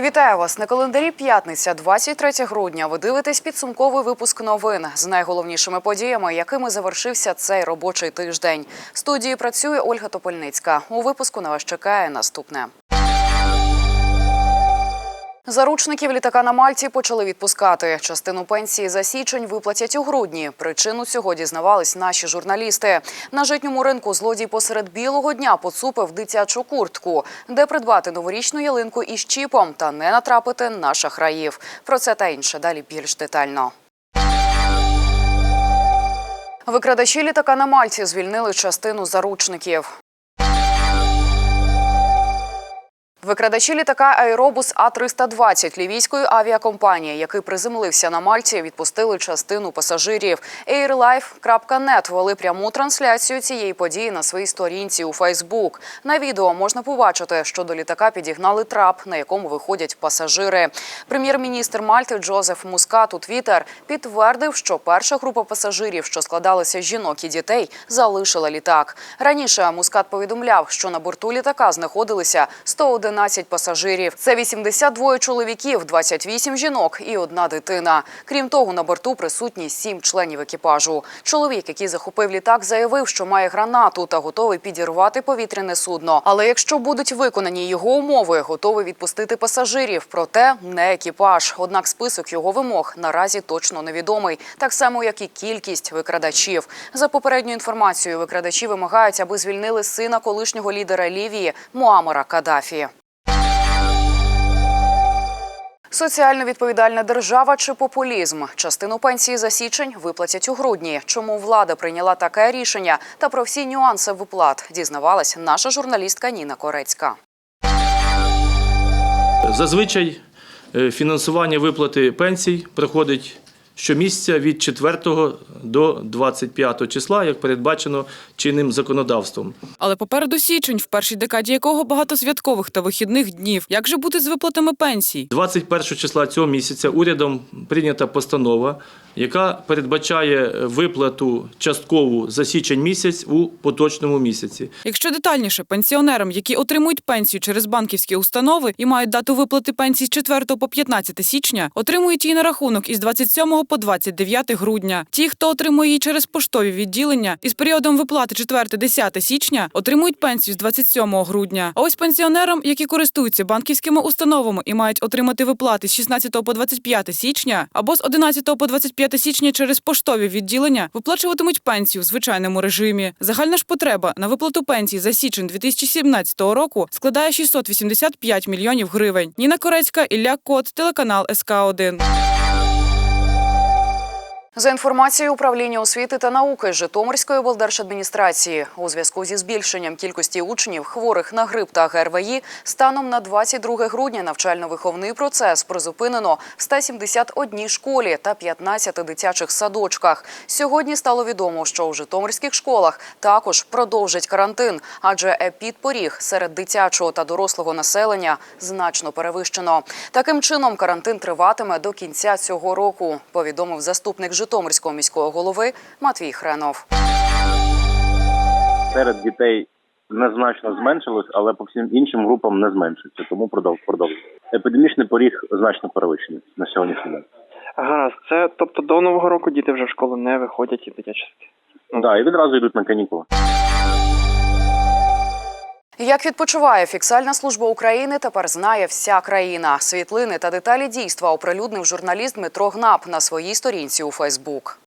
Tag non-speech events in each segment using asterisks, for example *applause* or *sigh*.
Вітаю вас на календарі. П'ятниця, 23 грудня. Ви дивитесь підсумковий випуск новин з найголовнішими подіями, якими завершився цей робочий тиждень. В студії працює Ольга Топольницька. У випуску на вас чекає наступне. Заручників літака на Мальті почали відпускати. Частину пенсії за січень виплатять у грудні. Причину цього дізнавались наші журналісти. На житньому ринку злодій посеред білого дня поцупив дитячу куртку, де придбати новорічну ялинку із чіпом та не натрапити на шахраїв. Про це та інше далі більш детально. Викрадачі літака на Мальті звільнили частину заручників. Викрадачі літака Аеробус А-320 лівійської авіакомпанії, який приземлився на Мальті, відпустили частину пасажирів. Airlife.net вели пряму трансляцію цієї події на своїй сторінці у Фейсбук. На відео можна побачити, що до літака підігнали трап, на якому виходять пасажири. Прем'єр-міністр Мальти Джозеф Мускат у Твіттер підтвердив, що перша група пасажирів, що складалася з жінок і дітей, залишила літак. Раніше Мускат повідомляв, що на борту літака знаходилися 111 пасажирів. Це 82 чоловіків, 28 жінок і одна дитина. Крім того, на борту присутні сім членів екіпажу. Чоловік, який захопив літак, заявив, що має гранату та готовий підірвати повітряне судно. Але якщо будуть виконані його умови, готовий відпустити пасажирів. Проте не екіпаж. Однак список його вимог наразі точно невідомий, так само як і кількість викрадачів. За попередньою інформацією, викрадачі вимагають, аби звільнили сина колишнього лідера Лівії Муамара Кадафі. Соціально відповідальна держава чи популізм. Частину пенсії за січень виплатять у грудні. Чому влада прийняла таке рішення та про всі нюанси виплат дізнавалась наша журналістка Ніна Корецька. Зазвичай е, фінансування виплати пенсій проходить щомісяця від 4 до 25 числа, як передбачено чинним законодавством. Але попереду січень, в першій декаді якого багато святкових та вихідних днів. Як же бути з виплатами пенсій? 21 числа цього місяця урядом прийнята постанова, яка передбачає виплату часткову за січень місяць у поточному місяці. Якщо детальніше, пенсіонерам, які отримують пенсію через банківські установи і мають дату виплати пенсій з 4 по 15 січня, отримують її на рахунок із 27 по 29 грудня. Ті, хто отримує її через поштові відділення із періодом виплати 4-10 січня, отримують пенсію з 27 грудня. А ось пенсіонерам, які користуються банківськими установами і мають отримати виплати з 16 по 25 січня або з 11 по 25 січня через поштові відділення, виплачуватимуть пенсію в звичайному режимі. Загальна ж потреба на виплату пенсії за січень 2017 року складає 685 мільйонів гривень. Ніна Корецька, Ілля Кот, телеканал СК 1 За інформацією управління освіти та науки Житомирської облдержадміністрації, у зв'язку зі збільшенням кількості учнів, хворих на грип та ГРВІ, станом на 22 грудня навчально-виховний процес призупинено в 171 школі та 15 дитячих садочках. Сьогодні стало відомо, що у житомирських школах також продовжать карантин, адже епідпоріг серед дитячого та дорослого населення значно перевищено. Таким чином, карантин триватиме до кінця цього року, повідомив заступник Житомирського міського голови Матвій Хренов. серед дітей незначно зменшилось, але по всім іншим групам не зменшується. Тому продовж продовжується. Епідемічний поріг значно перевищений на сьогоднішній день. Гаразд, це тобто до нового року діти вже в школу не виходять і дитячі Так, Ну да, і відразу йдуть на канікули. Як відпочиває фіксальна служба України, тепер знає вся країна. Світлини та деталі дійства оприлюднив журналіст Дмитро Гнап на своїй сторінці у Фейсбук.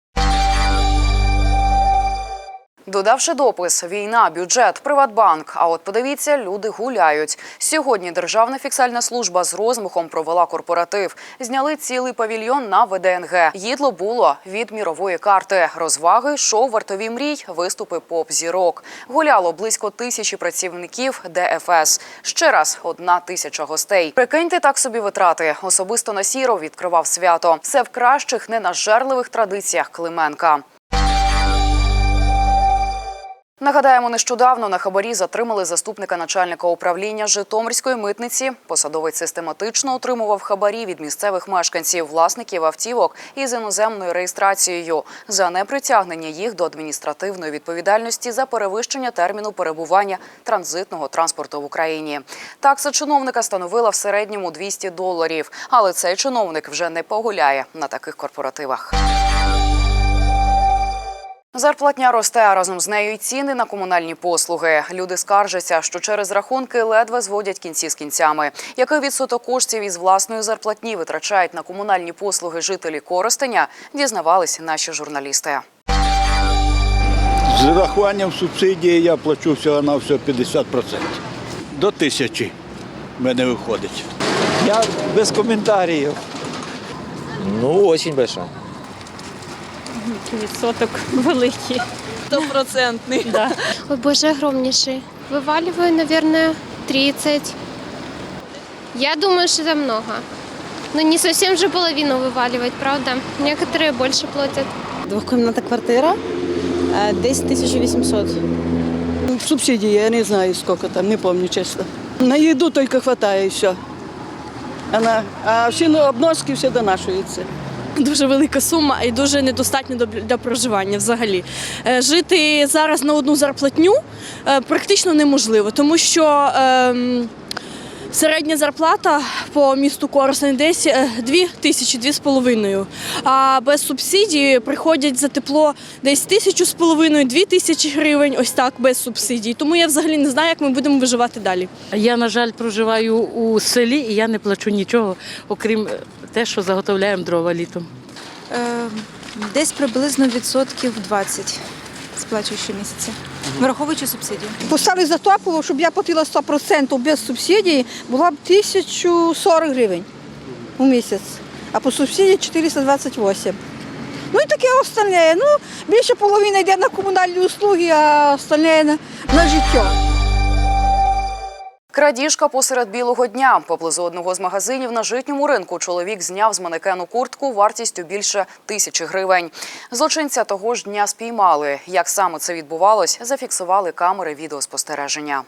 Додавши допис Війна, бюджет, Приватбанк. А от подивіться, люди гуляють. Сьогодні Державна фіксальна служба з розмахом провела корпоратив. Зняли цілий павільйон на ВДНГ. Їдло було від мірової карти. Розваги, шоу вартові мрій, виступи поп зірок. Гуляло близько тисячі працівників ДФС. Ще раз одна тисяча гостей. Прикиньте так собі витрати. Особисто на сіро відкривав свято. Все в кращих ненажерливих традиціях Клименка. Нагадаємо, нещодавно на хабарі затримали заступника начальника управління Житомирської митниці. Посадовець систематично отримував хабарі від місцевих мешканців, власників автівок із іноземною реєстрацією за непритягнення їх до адміністративної відповідальності за перевищення терміну перебування транзитного транспорту в Україні. Такса чиновника становила в середньому 200 доларів, але цей чиновник вже не погуляє на таких корпоративах. Зарплатня росте, а разом з нею й ціни на комунальні послуги. Люди скаржаться, що через рахунки ледве зводять кінці з кінцями. Який відсоток коштів із власної зарплатні витрачають на комунальні послуги жителі Коростеня, дізнавались наші журналісти. З рахуванням субсидії я плачу всього на все 50%. До тисячі в мене виходить. Я без коментарів. Ну, очень большая Відсоток великий. Стопроцентний. *laughs* Да. Ой, боже, огромнейший. Вываливаю, наверное, 30. Я думаю, что это много. Но не совсем же половину вываливать, правда? Некоторые больше платят. Двохкімнатна квартира, е, десь 1800. Субсидии я не знаю, сколько там, не помню честно. На еду только хватает и все. Она, а всі ну, обноски все донашуються. Дуже велика сума і дуже недостатньо для- проживання взагалі. Е, Жити зараз на одну зарплатню е, практично неможливо, тому що ем, середня зарплата по місту Коростень десь е, 2 тисячі, дві з половиною. А без субсидії приходять за тепло десь тисячу з половиною, дві тисячі гривень, ось так без субсидій. Тому я взагалі не знаю, як ми будемо виживати далі. Я, на жаль, проживаю у селі і я не плачу нічого, окрім е, те, що заготовляємо дрова літом. Десь приблизно відсотків 20 сплачую щомісяця, враховуючи субсидію. Поставили за щоб я платила 100% без субсидії, була б 1040 гривень у місяць, а по субсидії 428. Ну і таке остальне. Ну, більше половини йде на комунальні услуги, а остальне на, на життя. Крадіжка посеред білого дня. Поблизу одного з магазинів на житньому ринку чоловік зняв з манекену куртку вартістю більше тисячі гривень. Злочинця того ж дня спіймали. Як саме це відбувалось, зафіксували камери відеоспостереження.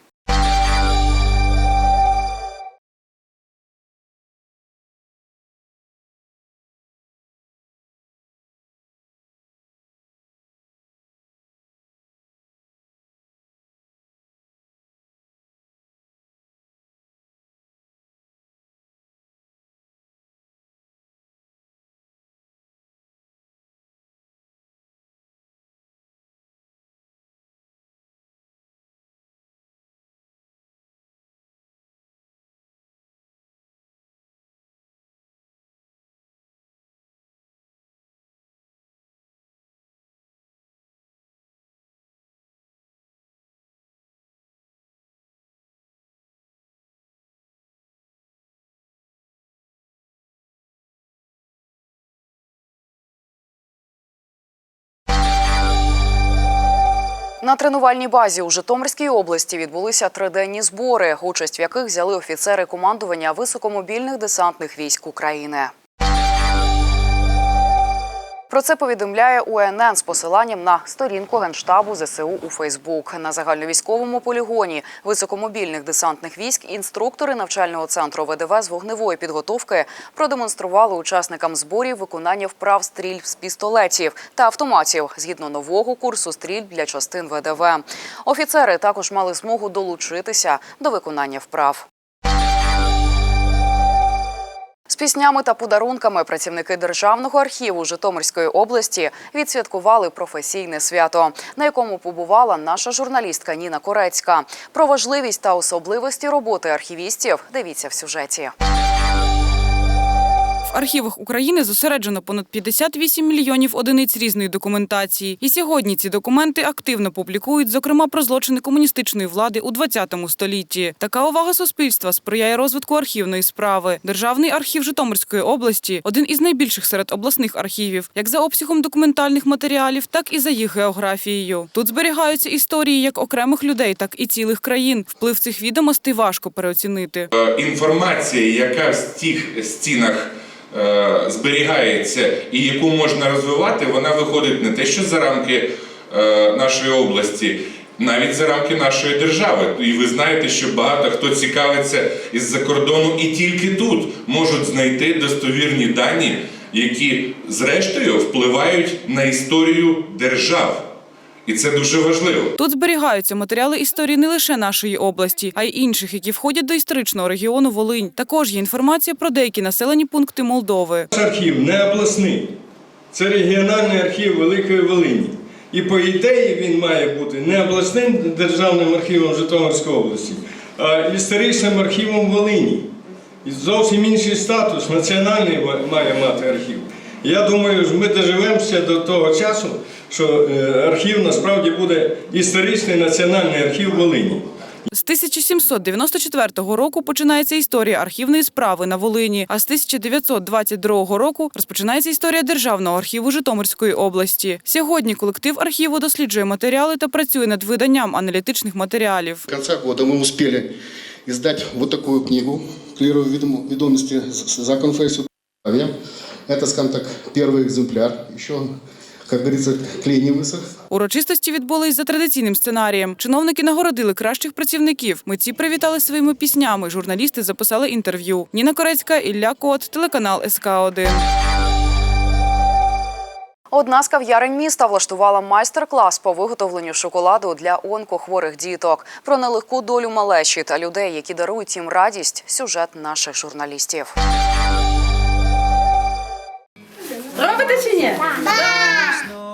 На тренувальній базі у Житомирській області відбулися триденні збори, участь в яких взяли офіцери командування високомобільних десантних військ України. Про це повідомляє УНН з посиланням на сторінку Генштабу ЗСУ у Фейсбук. На загальновійськовому полігоні високомобільних десантних військ інструктори навчального центру ВДВ з вогневої підготовки продемонстрували учасникам зборів виконання вправ стрільб з пістолетів та автоматів згідно нового курсу стрільб для частин ВДВ. Офіцери також мали змогу долучитися до виконання вправ. З піснями та подарунками працівники державного архіву Житомирської області відсвяткували професійне свято, на якому побувала наша журналістка Ніна Корецька. Про важливість та особливості роботи архівістів дивіться в сюжеті. Архівах України зосереджено понад 58 мільйонів одиниць різної документації. І сьогодні ці документи активно публікують, зокрема про злочини комуністичної влади у 20 столітті. Така увага суспільства сприяє розвитку архівної справи. Державний архів Житомирської області один із найбільших серед обласних архівів, як за обсягом документальних матеріалів, так і за їх географією. Тут зберігаються історії як окремих людей, так і цілих країн. Вплив цих відомостей важко переоцінити. Інформація, яка в цих стінах е, зберігається і яку можна розвивати, вона виходить не те, що за рамки е, нашої області. навіть за рамки нашої держави. І ви знаєте, що багато хто цікавиться із-за кордону, і тільки тут можуть знайти достовірні дані, які зрештою впливають на історію держав. І це дуже важливо. Тут зберігаються матеріали історії не лише нашої області, а й інших, які входять до історичного регіону Волинь. Також є інформація про деякі населені пункти Молдови. Наш архів не обласний, це регіональний архів Великої Волині. І по ідеї він має бути не обласним державним архівом Житомирської області, а історичним архівом Волині. І зовсім інший статус, національний має мати архів. Я думаю, ми доживемося до того часу, що е, архів насправді буде історичний національний архів Волині. З 1794 року починається історія архівної справи на Волині, а з 1922 року розпочинається історія Державного архіву Житомирської області. Сьогодні колектив архіву досліджує матеріали та працює над виданням аналітичних матеріалів. В конце года мы успели издать вот такую книгу «Клирую ведом- ведомости з- за конфессию православия». Это, скажем так, первый экземпляр. Еще, как говорится, клей не высох. Урочистості відбулись за традиційним сценарієм. Чиновники нагородили кращих працівників. Митці привітали своїми піснями. Журналісти записали інтерв'ю. Ніна Корецька, Ілля Кот, телеканал СК 1 Одна з кав'ярень міста влаштувала майстер-клас по виготовленню шоколаду для онкохворих діток. Про нелегку долю малечі та людей, які дарують їм радість. Сюжет наших журналістів. Робите чи ні?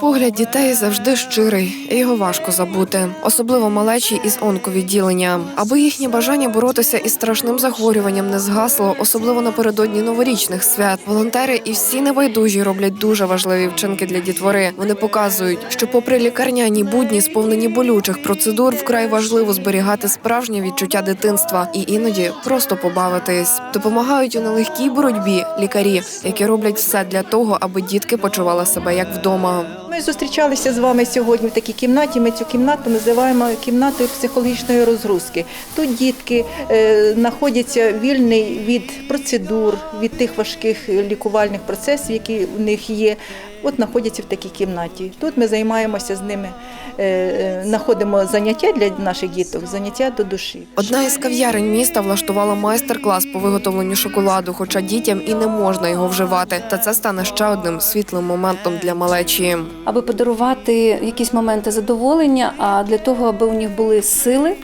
Погляд дітей завжди щирий, і його важко забути, особливо малечі із онковідділення. Аби їхнє бажання боротися із страшним захворюванням не згасло, особливо напередодні новорічних свят. Волонтери і всі небайдужі роблять дуже важливі вчинки для дітвори. Вони показують, що, попри лікарняні будні, сповнені болючих процедур, вкрай важливо зберігати справжнє відчуття дитинства і іноді просто побавитись. Допомагають у нелегкій боротьбі лікарі, які роблять все для того, аби дітки почували себе як вдома. Ми зустрічалися з вами сьогодні в такій кімнаті. Ми цю кімнату називаємо кімнатою психологічної розгрузки. Тут дітки е, знаходяться вільний від процедур, від тих важких лікувальних процесів, які у них є. От знаходяться в такій кімнаті. Тут ми займаємося з ними, е, е, знаходимо заняття для наших діток, заняття до душі. Одна із кав'ярень міста влаштувала майстер-клас по виготовленню шоколаду, хоча дітям і не можна його вживати. Та це стане ще одним світлим моментом для малечі. аби подарувати якісь моменти задоволення, а для того, аби у них були сили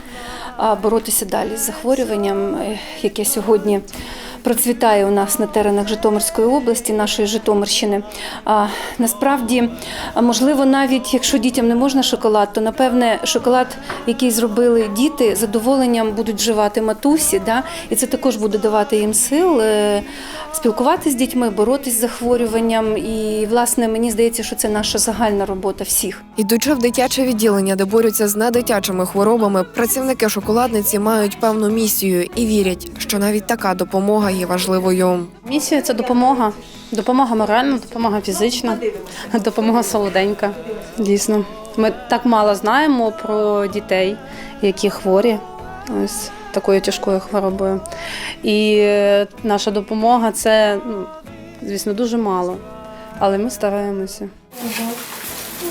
а, боротися далі з захворюванням, яке сьогодні процвітає у нас на теренах Житомирської області, нашої Житомирщини. А, насправді, можливо, навіть якщо дітям не можна шоколад, то напевне шоколад, який зробили діти, задоволенням будуть вживати матусі, да? і це також буде давати їм сил е, спілкуватися з дітьми, боротися з захворюванням. І, власне, мені здається, що це наша загальна робота всіх. Ідучи в дитяче відділення, де борються з недитячими хворобами, працівники шоколадниці мають певну місію і вірять, що навіть така допомога є важливою. Місія це допомога. Допомога моральна, допомога фізична, допомога солоденька. Дійсно. Ми так мало знаємо про дітей, які хворі ось такою тяжкою хворобою. І е, наша допомога це, ну, звісно, дуже мало. Але ми стараємося.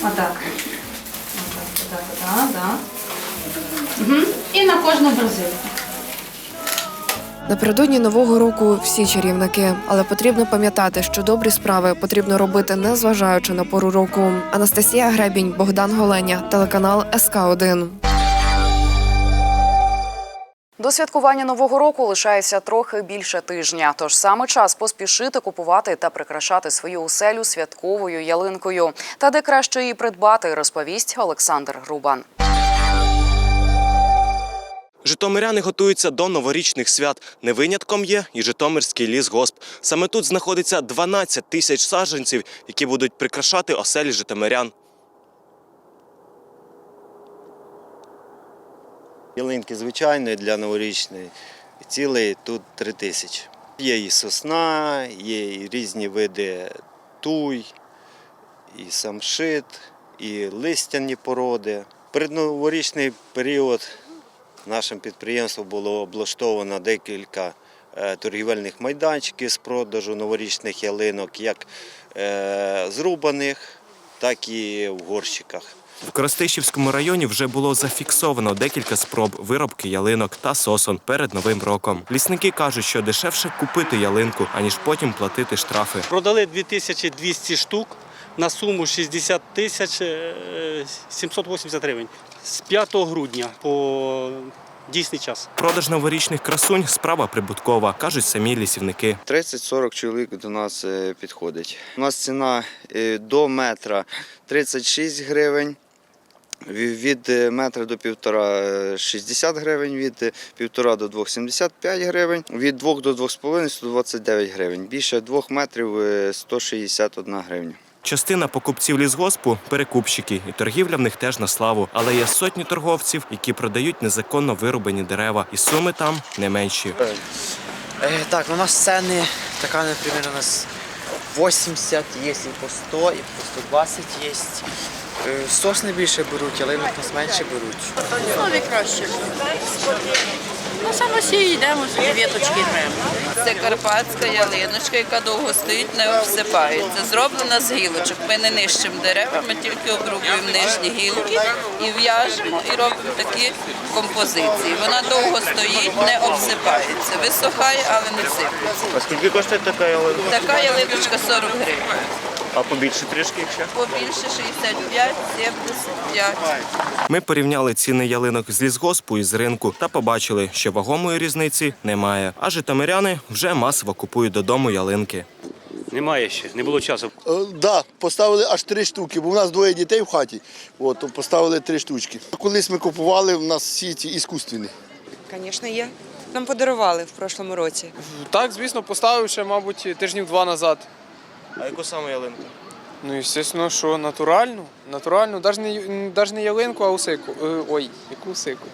Отак, так. І на кожну бразильку. Напередодні нового року всі чарівники, але потрібно пам'ятати, що добрі справи потрібно робити, не зважаючи на пору року. Анастасія Гребінь, Богдан Голеня, телеканал СК 1 До святкування нового року лишається трохи більше тижня. Тож саме час поспішити купувати та прикрашати свою оселю святковою ялинкою. Та де краще її придбати, розповість Олександр Грубан. Житомиряни готуються до новорічних свят. Не винятком є і Житомирський лісгосп. Саме тут знаходиться 12 тисяч саджанців, які будуть прикрашати оселі житомирян. Ялинки звичайної для новорічної цілий тут три тисячі. Є і сосна, є і різні види туй, і самшит, і листяні породи. Перед новорічний період нашим підприємством було облаштовано декілька е, торгівельних майданчиків з продажу новорічних ялинок, як е, зрубаних, так і в горщиках. В Коростишівському районі вже було зафіксовано декілька спроб виробки ялинок та сосон перед новим роком. Лісники кажуть, що дешевше купити ялинку, аніж потім платити штрафи. Продали 2200 штук на суму 60 тисяч е, 780 гривень з 5 грудня по дійсний час. Продаж новорічних красунь справа прибуткова, кажуть самі лісівники. 30-40 чоловік до нас е, підходить. У нас ціна е, до метра 36 гривень. Ві- Від е, метра до півтора е, 60 гривень, від е, півтора до двох 75 гривень, від двох до двох з половиною 129 гривень. Більше двох метрів е, 161 гривня. Частина покупців лісгоспу перекупщики, і торгівля в них теж на славу. Але є сотні торговців, які продають незаконно вирубані дерева, і суми там не менші. Так, у нас цены такая, например, у нас 80, есть и по 100, и по 120 есть. Е, Сосни більше беруть, ялинок нас менше беруть. Нові краще. Ну, самосій йдемо, собі віточки граємо. Це карпатська ялиночка, яка довго стоїть, не обсипається. Зроблена з гілочок. Ми не нищимо дерева, ми тільки обрубуємо нижні гілки і в'яжемо, і робимо такі композиції. Вона довго стоїть, не обсипається. Висохає, але не сиплеться. А скільки коштує така ялинка? Така ялиночка 40 гривень. А побільше трішки, якщо? Побільше 65, 75. Ми порівняли ціни ялинок з лісгоспу і з ринку та побачили, що вагомої різниці немає. А житомиряни вже масово купують додому ялинки. Немає ще, не було часу. Так, да, поставили аж три штуки, бо в нас двоє дітей в хаті. От, то поставили три штучки. Колись ми купували, в нас всі ці іскусственні. Звісно, є. Нам подарували в прошлому році. Так, звісно, поставив ще, мабуть, тижнів два назад. А яку саме ялинку? Ну, звісно, що натуральну. Натуральну, навіть не, навіть не ялинку, а усику. Е, Ой, яку усику?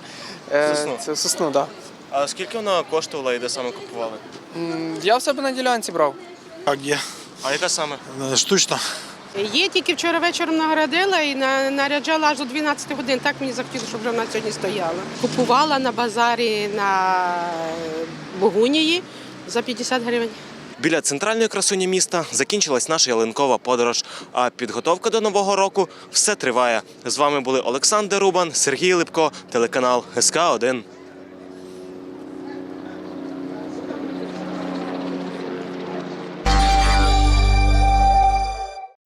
Е, Сосну. Це сосну, так. А скільки вона коштувала і де саме купували? Да. Я в себе на ділянці брав. Так, є. А яка саме? Штучно. Є тільки вчора вечором нагородила і на- наряджала аж до 12 годин. Так мені захотілося, щоб вже вона сьогодні стояла. Купувала на базарі на Богунії за 50 гривень. Біля центральної красуні міста закінчилась наша ялинкова подорож. А підготовка до нового року все триває. З вами були Олександр Рубан, Сергій Липко, телеканал СК 1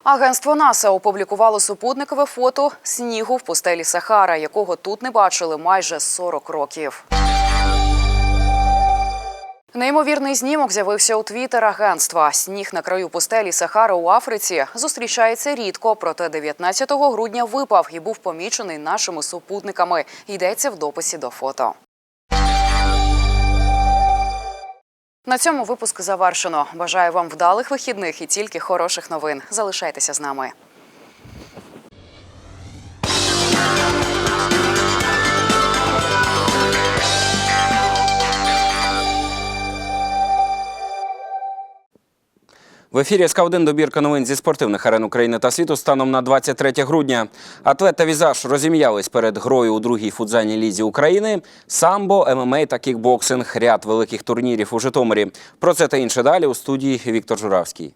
Агентство НАСА опублікувало супутникове фото снігу в пустелі Сахара, якого тут не бачили майже 40 років. Неймовірний знімок з'явився у твіттер агентства. Сніг на краю пустелі Сахара у Африці зустрічається рідко, проте 19 грудня випав і був помічений нашими супутниками. Йдеться в дописі до фото. На цьому випуск завершено. Бажаю вам вдалих вихідних і тільки хороших новин. Залишайтеся з нами. В ефірі СК 1 добірка новин зі спортивних арен України та світу станом на 23 грудня. Атлет та візаж розім'ялись перед грою у другій футзальній лізі України. Самбо, ММА та кікбоксинг. Ряд великих турнірів у Житомирі. Про це та інше далі у студії Віктор Журавський.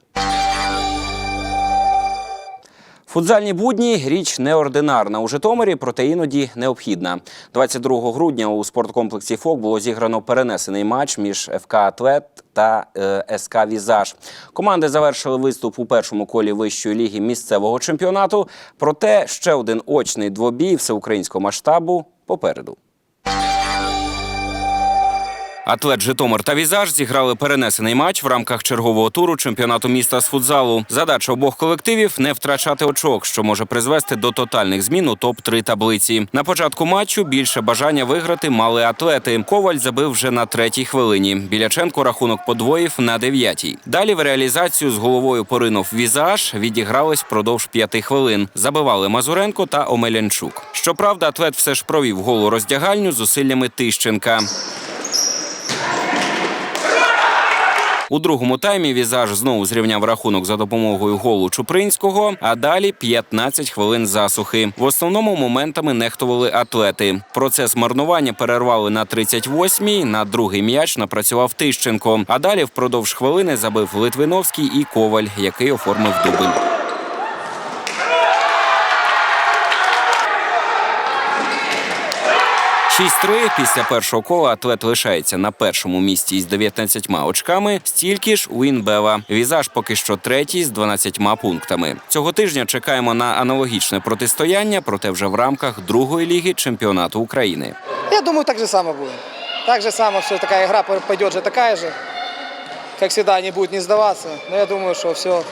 Футзальні будні річ неординарна у Житомирі, проте іноді необхідна. 22 грудня у спорткомплексі ФОК було зіграно перенесений матч між ФК Атлет та е, СК Візаж. Команди завершили виступ у першому колі вищої ліги місцевого чемпіонату. Проте ще один очний двобій всеукраїнського масштабу попереду. Атлет Житомир та Візаж зіграли перенесений матч в рамках чергового туру чемпіонату міста з футзалу. Задача обох колективів не втрачати очок, що може призвести до тотальних змін у топ-3 таблиці. На початку матчу більше бажання виграти мали атлети. Коваль забив вже на третій хвилині. Біляченко рахунок подвоїв на дев'ятій. Далі в реалізацію з головою поринув Візаж. Відігрались впродовж п'яти хвилин. Забивали Мазуренко та Омелянчук. Щоправда, атлет все ж провів голу роздягальню зусиллями Тищенка. У другому таймі Візаж знову зрівняв рахунок за допомогою голу Чупринського, а далі 15 хвилин засухи. В основному моментами нехтували атлети. Процес марнування перервали на 38-й, на другий м'яч напрацював Тищенко. А далі впродовж хвилини забив Литвиновський і Коваль, який оформив дубль. 6-3 після першого кола атлет лишається на першому місці із 19 очками. Стільки ж у Інбева. Візаж поки що третій з 12 пунктами. Цього тижня чекаємо на аналогічне протистояння, проте вже в рамках другої ліги чемпіонату України. Я думаю, так же само будет. Так же само все, такая игра пойдет же такая же. Как всегда, они будут не сдаваться. Но я думаю, что все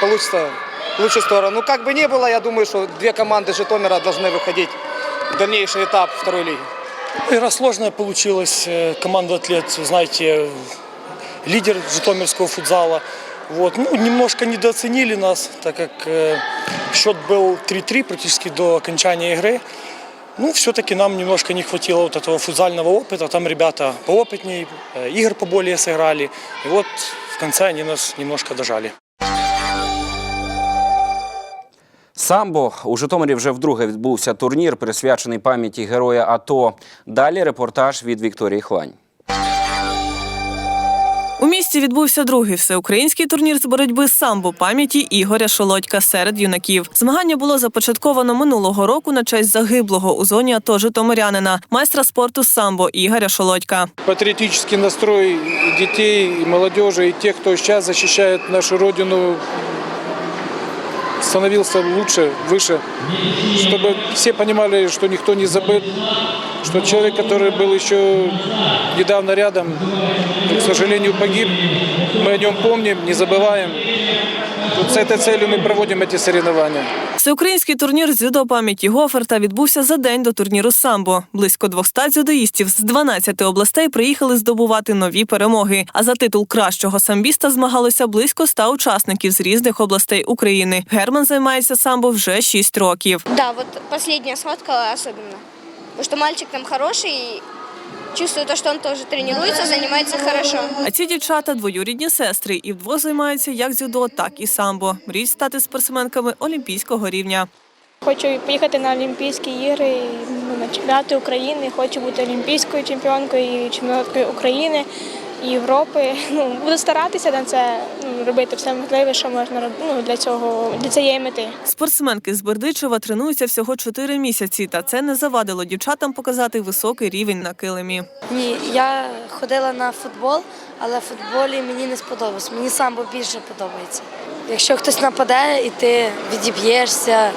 получится в лучшую сторону. Ну, как бы ни было, я думаю, что две команды Житомира должны выходить в дальнейший этап второй лиги. Игра сложная получилась. Э, Команда «Атлет», знаете, лидер житомирского футзала. Вот. Ну, немножко недооценили нас, так как э, счет был 3-3 практически до окончания игры. Ну, все-таки нам немножко не хватило вот этого футзального опыта. Там ребята поопытнее, э, игр поболее сыграли. И вот в конце они нас немножко дожали. Самбо у Житомирі вже вдруге відбувся турнір, присвячений пам'яті героя АТО. Далі репортаж від Вікторії Хлань. У місті відбувся другий всеукраїнський турнір з боротьби з самбо пам'яті Ігоря Шолодька серед юнаків. Змагання було започатковано минулого року на честь загиблого у зоні АТО Житомирянина, майстра спорту самбо Ігоря Шолодька. Патриотический настрой детей, и молодежи, и тех, кто сейчас защищает нашу Родину, становился лучше, выше, чтобы все понимали, что никто не забыт, что человек, который был еще недавно рядом, к сожалению, погиб, мы о нем помним, не забываем. Вот с этой целью мы проводим эти соревнования. Всеукраїнський турнір з дзюдо пам'яті Гоферта відбувся за день до турніру самбо. Близько 200 дзюдоїстів з 12 областей приїхали здобувати нові перемоги. А за титул кращого самбіста змагалося близько 100 учасників з різних областей України. Герман займається самбо вже 6 років. Да, вот последняя схватка особенно. Потому что мальчик там хороший, и чувствую то, что он тоже тренируется, занимается хорошо. А ці дівчата двоюрідні сестри і вдвох займаються як дзюдо, так і самбо. Мріють стати спортсменками олімпійського рівня. Хочу поїхати на Олімпійські ігри, ну, на чемпіонати України. Хочу бути олімпійською чемпіонкою і чемпіонкою України Європи. *laughs* Ну буду старатися на це ну, робити все можливе, що можна робити ну, для цього для цієї мети. Спортсменки з Бердичева тренуються всього 4 місяці, та це не завадило дівчатам показати високий рівень на килимі. Ні, я ходила на футбол, але в футболі мені не сподобалось. Мені самбо більше подобається. Якщо хтось нападе і ти відіб'єшся,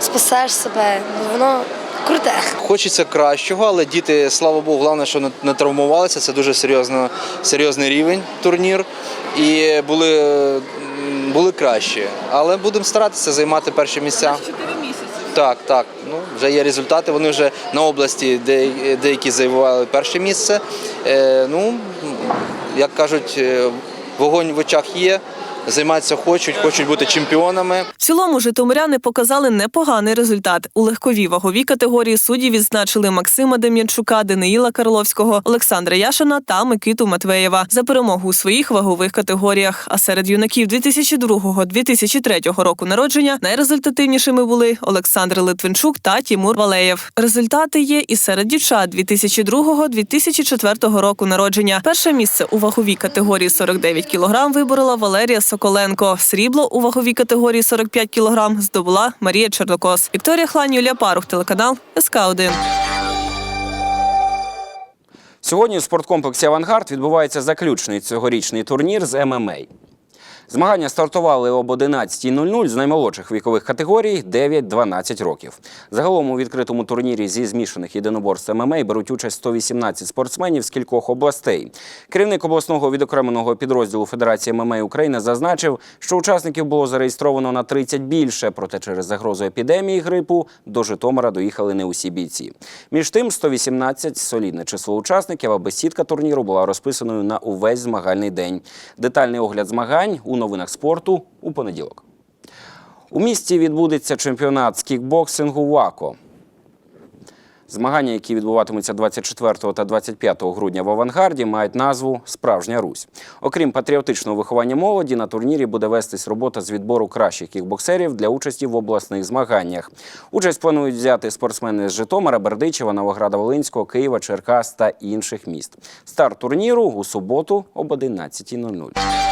спасеш себе, ну воно круте. Хочеться кращого, але діти, слава Богу, головне, що не- травмувалися. Це дуже серйозно, серйозний рівень турнір. І були, були кращі. Але будемо старатися займати перші місця. Так, так. Ну, вже є результати. Вони вже на області, де, деякі займали перше місце. Е, ну, як кажуть, е, вогонь в очах є, займатися хочуть, хочуть бути чемпіонами. В цілому житомиряни показали непоганий результат. У легковій ваговій категорії судді відзначили Максима Дем'янчука, Даниїла Карловського, Олександра Яшина та Микиту Матвеєва за перемогу у своїх вагових категоріях. А серед юнаків 2002-2003 року народження найрезультативнішими були Олександр Литвинчук та Тімур Валеєв. Результати є і серед дівчат 2002-2004 року народження. Перше місце у ваговій категорії 49 кг виборола Валерія Соколенко. Срібло у ваговій категорії 45 кг здобула Марія Чернокос. Вікторія Хлань, Юлія Парух, телеканал СК 1 Сьогодні у спорткомплексі Авангард відбувається заключний цьогорічний турнір з ММА. Змагання стартували об 11.00 з наймолодших вікових категорій 9-12 років. Загалом у відкритому турнірі зі змішаних єдиноборств ММА беруть участь 118 спортсменів з кількох областей. Керівник обласного відокремленого підрозділу Федерації ММА України зазначив, що учасників було зареєстровано на 30 більше, проте через загрозу епідемії грипу до Житомира доїхали не усі бійці. Між тим, 118 – солідне число учасників, аби сітка турніру була розписаною на увесь змагальний день. Детальний огляд змагань у новинах спорту у понеділок. У місті відбудеться чемпіонат з кікбоксингу ВАКО. Змагання, які відбуватимуться 24 та 25 грудня в Авангарді, мають назву Справжня Русь. Окрім патріотичного виховання молоді, на турнірі буде вестись робота з відбору кращих кікбоксерів для участі в обласних змаганнях. Участь планують взяти спортсмени з Житомира, Бердичева, Новограда Волинського, Києва, Черкас та інших міст. Старт турніру у суботу об 11.00.